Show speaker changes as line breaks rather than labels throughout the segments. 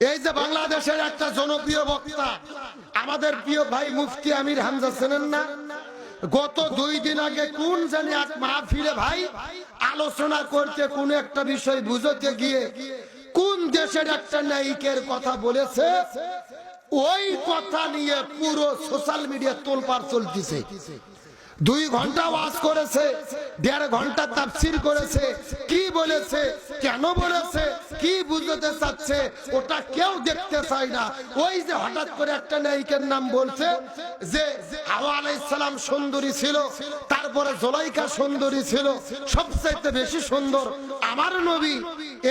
এই যে বাংলাদেশের একটা জনপ্রিয় বক্তা, আমাদের প্রিয় ভাই মুফতি আমির হামজা চেনেন না? গত দুই দিন আগে কোন জানি এক মাহফিলে ভাই আলোচনা করতে কোন একটা বিষয় বুঝতে গিয়ে কোন দেশের একটা নায়িকের কথা বলেছে, ওই কথা নিয়ে পুরো সোশ্যাল মিডিয়া তোলপাড় চলতেছে। দুই ঘণ্টা ওয়াজ করেছে, দেড় ঘণ্টা তাফসির করেছে। কি বলেছে, কেন বলেছে, কি বুঝতে চাচ্ছে, ওটা কেউ দেখতে চায় না। ওই যে হঠাৎ করে একটা নায়িকের নাম বলছে যে, হাওয়া আলাইসালাম সুন্দরী ছিল, তারপরে জোলাইকা সুন্দরী ছিল, সবচাইতে বেশি সুন্দর আমার নবী।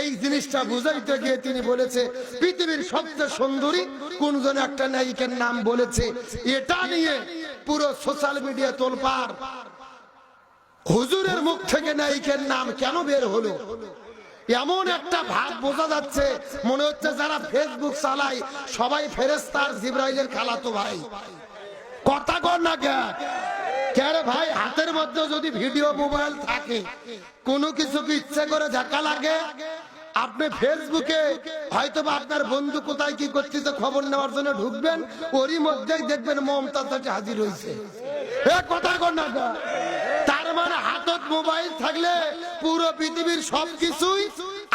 এই জিনিসটা বুঝাইতে গিয়ে তিনি বলেছে, পৃথিবীর সবচেয়ে সুন্দরী কোন জন একটা নায়িকের নাম বলেছে, এটা নিয়ে পুরো সোশ্যাল মিডিয়া তোলপার হুজুরের মুখ থেকে নায়িকের নাম কেন বের হলো? এমন একটা ভাব বোঝা যাচ্ছে, মনে হচ্ছে যারা ফেসবুক চালায়, সবাই ফেরেস্তার জিব্রাইলের খালাতো ভাই। কথা কর না কেন ভাই, হাতের মধ্যে যদি ভিডিও মোবাইল থাকে, কোনো কিছু কি ইচ্ছে করে ধাক্কা লাগে? আপনি ফেসবুকে হয়তো আপনার বন্ধু কোথায় কি করতেছে খবর নেওয়ার জন্য ঢুকবেন, ওরই মধ্যেই দেখবেন মমতাজ হাজির হয়েছে তার মানে হাতত মোবাইল থাকলে পুরো পৃথিবীর সবকিছুই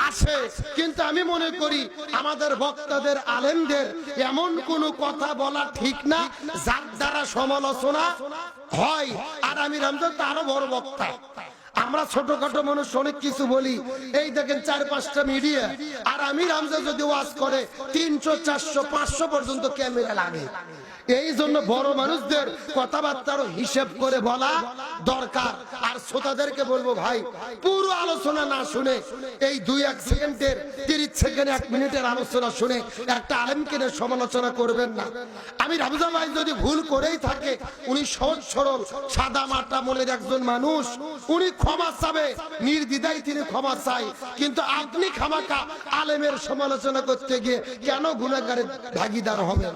আসে কিন্তু আমি মনে করি আমাদের বক্তাদের, আলেমদের এমন কোন কথা বলা ঠিক না, যার দ্বারা সমালোচনা হয়। আর আমি রামজান তারও বড় বক্তা। আমরা ছোটখাটো মানুষ, অনেক কিছু বলি। এই দেখেন চার পাঁচটা মিডিয়া আর আমি রামজা যদি ওয়াজ করে, তিনশো, চারশো, পাঁচশো পর্যন্ত ক্যামেরা লাগে। এই জন্য বড় মানুষদের কথাবার্তারও হিসেব করে বলা দরকার। আর শ্রোতাদেরকে বলব ভাই, পুরো আলোচনা না শুনে এই দুই এক সেকেন্ডের তিরিশ সেকেন্ড, এক মিনিটের আলোচনা শুনে একটা আলেমকে সমালোচনা করবেন না। আমি রাবুজা ভাই যদি ভুল করেই থাকে, উনি সহজ সরল, সাদা মাটা মনের একজন মানুষ, উনি ক্ষমা চাবে, নির্দ্বিধায় তিনি ক্ষমা চাই কিন্তু আপনি খামাকা আলেমের সমালোচনা করতে গিয়ে কেন গুণাগারের ভাগিদার হবে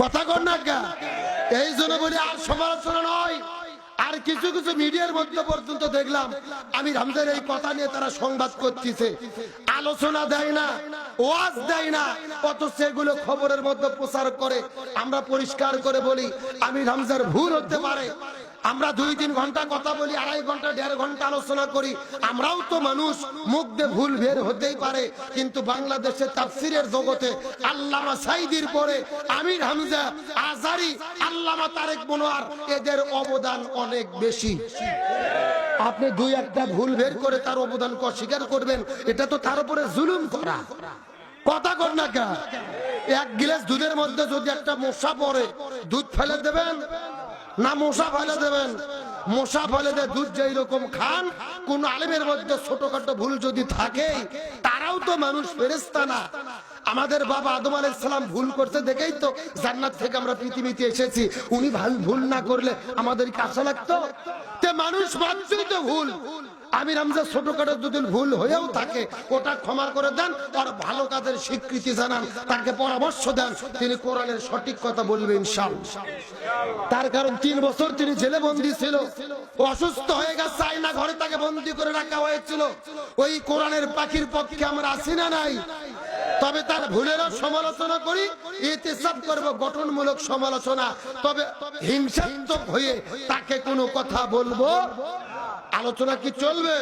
কথা কর না এই জন্য বলি আর সমালোচনা নয়। আর কিছু কিছু মিডিয়ার মধ্যে পর্যন্ত দেখলাম, আমি রামজার এই কথা নিয়ে তারা সংবাদ করতেছে। আলোচনা দেয় না, ওয়াজ দেয় না কত সেগুলো খবরের মধ্যে প্রচার করে, আমরা পরিষ্কার করে বলি, আমি রামজার ভুল হতে পারে আমরা দুই তিন ঘণ্টা কথা বলি, আড়াই ঘণ্টা, দেড় ঘণ্টা আলোচনা করি। আমরাও তো মানুষ, মুখ দিয়ে ভুল বের হতেই পারে। কিন্তু বাংলাদেশের তাফসিরের জগতে আল্লামা সাইদির পরে আমির হামজা আজারি আল্লামা তারেক মনোয়ার, এদের অবদান অনেক বেশি। আপনি দুই একটা ভুল বের করে তার অবদানকে অস্বীকার করবেন, এটা তো তার উপরে জুলুম করা। কথা কর না কে এক গিলাস দুধের মধ্যে যদি একটা মশা পড়ে, দুধ ফেলে দেবেন? না, মশা ফেলে দেবেন। মশা ফেলে দেয় দুধ যেই রকম খান, কোন আলেমের মধ্যে ছোটখাটো ভুল যদি থাকে, তারাও তো মানুষ ফেরেস্তা না। আমাদের বাবা আদম আলাইহিস সালাম ভুল করতে দেখেই তো জান্নাত থেকে আমরা পৃথিবীতে এসেছি। উনি ভালো না করলে আমাদের কাছে লাগতো? মানুষ মাত্রই তো ভুল। আমি রামজা ছোটখাটো যদি ভুল হয়েও থাকে ওটা ক্ষমা করে দেন, আর ভালো কাজের স্বীকৃতি জানান, তাকে পরামর্শ দেন, তিনি কোরআনের সঠিক কথা বলবেন তার কারণ তিন বছর তিনি জেলে বন্দি ছিল অসুস্থ হয়ে গেছে, আয়না ঘরে তাকে বন্দি করে রাখা হয়েছিল। ওই কোরআনের পাখির পক্ষে আমরা আসি না নাই? তবে তার ভুলেরও সমালোচনা করি, ইতিসাব করব, গঠনমূলক সমালোচনা। তবে হিংসাত্মক হয়ে তাকে কোনো কথা বলব আলোচনা কি চলবে?